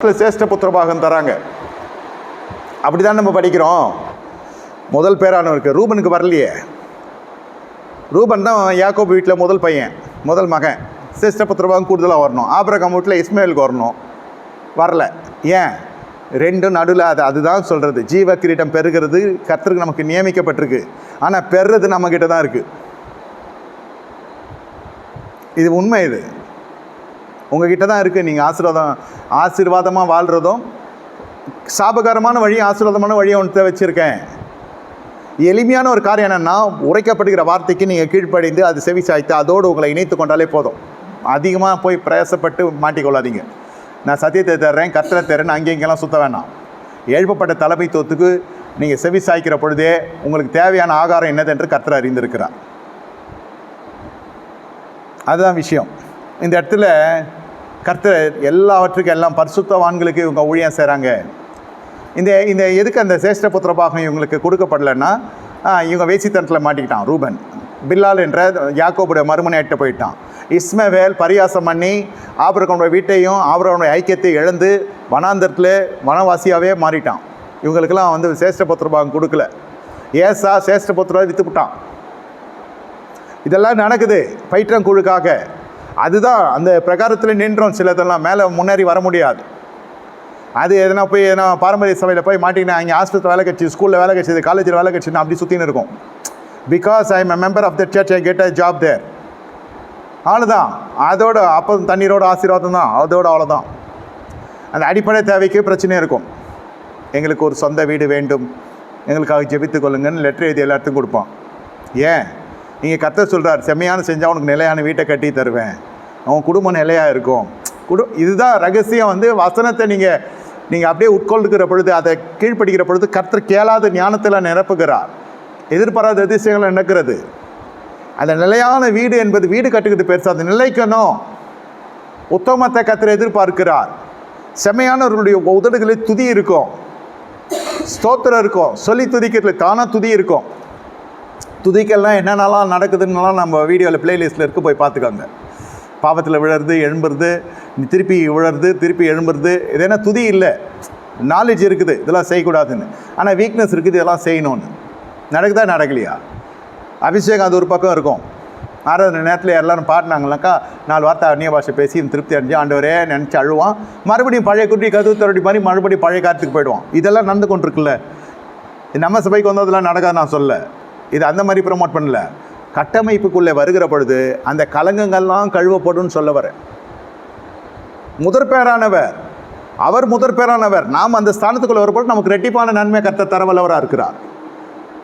சேஷ்ட புத்திரபாகம் தராங்க. அப்படி தான் நம்ம படிக்கிறோம். முதல் பேரானவருக்கு ரூபனுக்கு வரலையே. ரூபன் தான் யாக்கோ வீட்டில் முதல் பையன் முதல் மகன். சேஷ்ட புத்திரபாகம் கூடுதலாக வரணும். ஆபிரகாம் வீட்டில் இஸ்மேலுக்கு வரணும். வரல. ஏன்? ரெண்டும் நடுவில் அது அதுதான் சொல்கிறது ஜீவ கிரீட்டம் பெறுகிறது கர்த்தருக்கு நமக்கு நியமிக்கப்பட்டிருக்கு. ஆனால் பெறுறது நம்மக்கிட்ட தான் இருக்குது இது உண்மை இது. உங்ககிட்ட தான் இருக்குது நீங்கள் ஆசீர்வாதம் ஆசீர்வாதமாக வாழ்கிறதும் சாபகரமான வழி ஆசீர்வாதமான வழியை ஒன்று வச்சுருக்கேன். எளிமையான ஒரு காரியம் என்னென்னா உரைக்கப்படுகிற வார்த்தைக்கு நீங்கள் கீழ்ப்படிந்து அது செவி சாய்த்து அதோடு உங்களை இணைத்து கொண்டாலே போதும். அதிகமாக போய் பிரயாசப்பட்டு மாட்டிக்கொள்ளாதீங்க. நான் சத்தியத்தை தர்றேன் கர்த்தரை தர்றேன்னு அங்கே இங்கெல்லாம் சுத்த வேணாம். எழுப்பப்பட்ட தலைமைத்துவத்துக்கு நீங்கள் செவி சாய்க்கிற பொழுதே உங்களுக்கு தேவையான ஆகாரம் என்னதென்று கத்திர அறிந்திருக்கிறார். அதுதான் விஷயம். இந்த இடத்துல கர்த்தர் எல்லாவற்றுக்கும் எல்லாம் பரிசுத்தவான்களுக்கு இவங்க ஊழியம் செய்கிறாங்க இந்த இந்த எதுக்கு அந்த சேஷ்ட புத்திர பாகம் இவங்களுக்கு கொடுக்கப்படலைன்னா இவங்க வேசித்தனத்தில் மாட்டிக்கிட்டான் ரூபன். பில்லால் என்ற யாக்கோபுடைய மறுமனையிட்ட போயிட்டான். இஸ்மவேல் பரியாசம் பண்ணி ஆபரகனுடைய வீட்டையும் ஆபரகனுடைய ஐக்கியத்தை இழந்து வனாந்தரத்தில் வனவாசியாகவே மாறிட்டான். இவங்களுக்கெல்லாம் வந்து சேஷ்ட புத்திர பாகம் கொடுக்கல. ஏசா சேஷ்ட புத்திர விற்றுப்புட்டான் இதெல்லாம் நடக்குது பயிற்றங்குழுக்காக அதுதான் அந்த பிரகாரத்தில் நின்றோம் சிலதெல்லாம். மேலே முன்னேறி வர முடியாது. அது எதனா போய் எதனா பாரம்பரிய சபையில் போய் மாட்டிங்கன்னா அங்கே ஹாஸ்பிட்டல் வேலை கட்சி ஸ்கூலில் வேலை கட்சிது காலேஜில் வேலை கட்சின்னு அப்படி சுற்றின்னு இருக்கும். Because I am member of the church I get a job there அவ்வளோதான் அதோட அப்போ தண்ணீரோட ஆசீர்வாதம் தான். அதோட அவ்வளோதான் அந்த அடிப்படை தேவைக்கு பிரச்சனை இருக்கும். எங்களுக்கு ஒரு சொந்த வீடு வேண்டும். எங்களுக்காக ஜெபித்து கொள்ளுங்கன்னு லெட்டர் எழுதி எல்லாத்துக்கும் கொடுப்போம். ஏன்? இங்கே கத்த சொல்கிறார் செம்மையான செஞ்சால் உனக்கு நிலையான வீட்டை கட்டி தருவேன். அவன் குடும்பம் நிலையாக இருக்கும். குடு இதுதான் ரகசியம் வந்து வசனத்தை நீங்கள் நீங்கள் அப்படியே உட்கொள்ளுக்கிற பொழுது அதை கீழ்ப்படுகிற பொழுது கர்த்தர் கேளாத ஞானத்தில் நிரப்புகிறார். எதிர்பாராத அதிசயங்களை நடக்கிறது. அந்த நிலையான வீடு என்பது வீடு கட்டுக்கிட்டு பெருசாக அது நிலைக்கணும் உத்தமத்தை கத்திர எதிர்பார்க்கிறார். செம்மையானவர்களுடைய உதடுகளில் துதி இருக்கும். ஸ்தோத்திரம் இருக்கும். சொல்லி துதிக்கிறதுல தானாக துதி இருக்கும். துதிக்கெல்லாம் என்னென்னலாம் நடக்குதுன்னெலாம் நம்ம வீடியோவில் பிளேலிஸ்ட்டில் இருக்குது போய் பார்த்துக்கோங்க. பாவத்தில் விழறது எழும்புறது திருப்பி விழறது திருப்பி எழும்புறது இது என்ன துதி இல்லை. நாலேஜ் இருக்குது இதெல்லாம் செய்யக்கூடாதுன்னு. ஆனால் வீக்னஸ் இருக்குது இதெல்லாம் செய்யணும்னு. நடக்குதா நடக்கலையா? அபிஷேகம் அது ஒரு பக்கம் இருக்கும். ஆறாவது நேரத்தில் எல்லாரும் பாடினாங்கனாக்கா நாலு வார்த்தை அந்நிய பாஷை பேசி திருப்தி அடைஞ்சு ஆண்டவரே நினச்சி அழுவான். மறுபடியும் பழைய குட்டி கதவு தரடி மாதிரி மறுபடியும் பழைய காலத்துக்கு போயிடுவான். இதெல்லாம் நடந்து கொண்டிருக்குல்ல. இது நம்ம சபைக்கு வந்ததெல்லாம் நடக்காது நான் சொல்ல இது அந்த மாதிரி ப்ரொமோட் பண்ணல. கட்டமைப்புக்குள்ளே வருகிற பொழுது அந்த கலங்கங்கள்லாம் கழுவப்படும்னு சொல்ல வரேன். முதற் பேரானவர் அவர் முதற் பேரானவர் நாம் அந்த ஸ்தானத்துக்குள்ளே வரும்போது நமக்கு ரெட்டிப்பான நன்மை கர்த்த தரவல்லவராக இருக்கிறார்.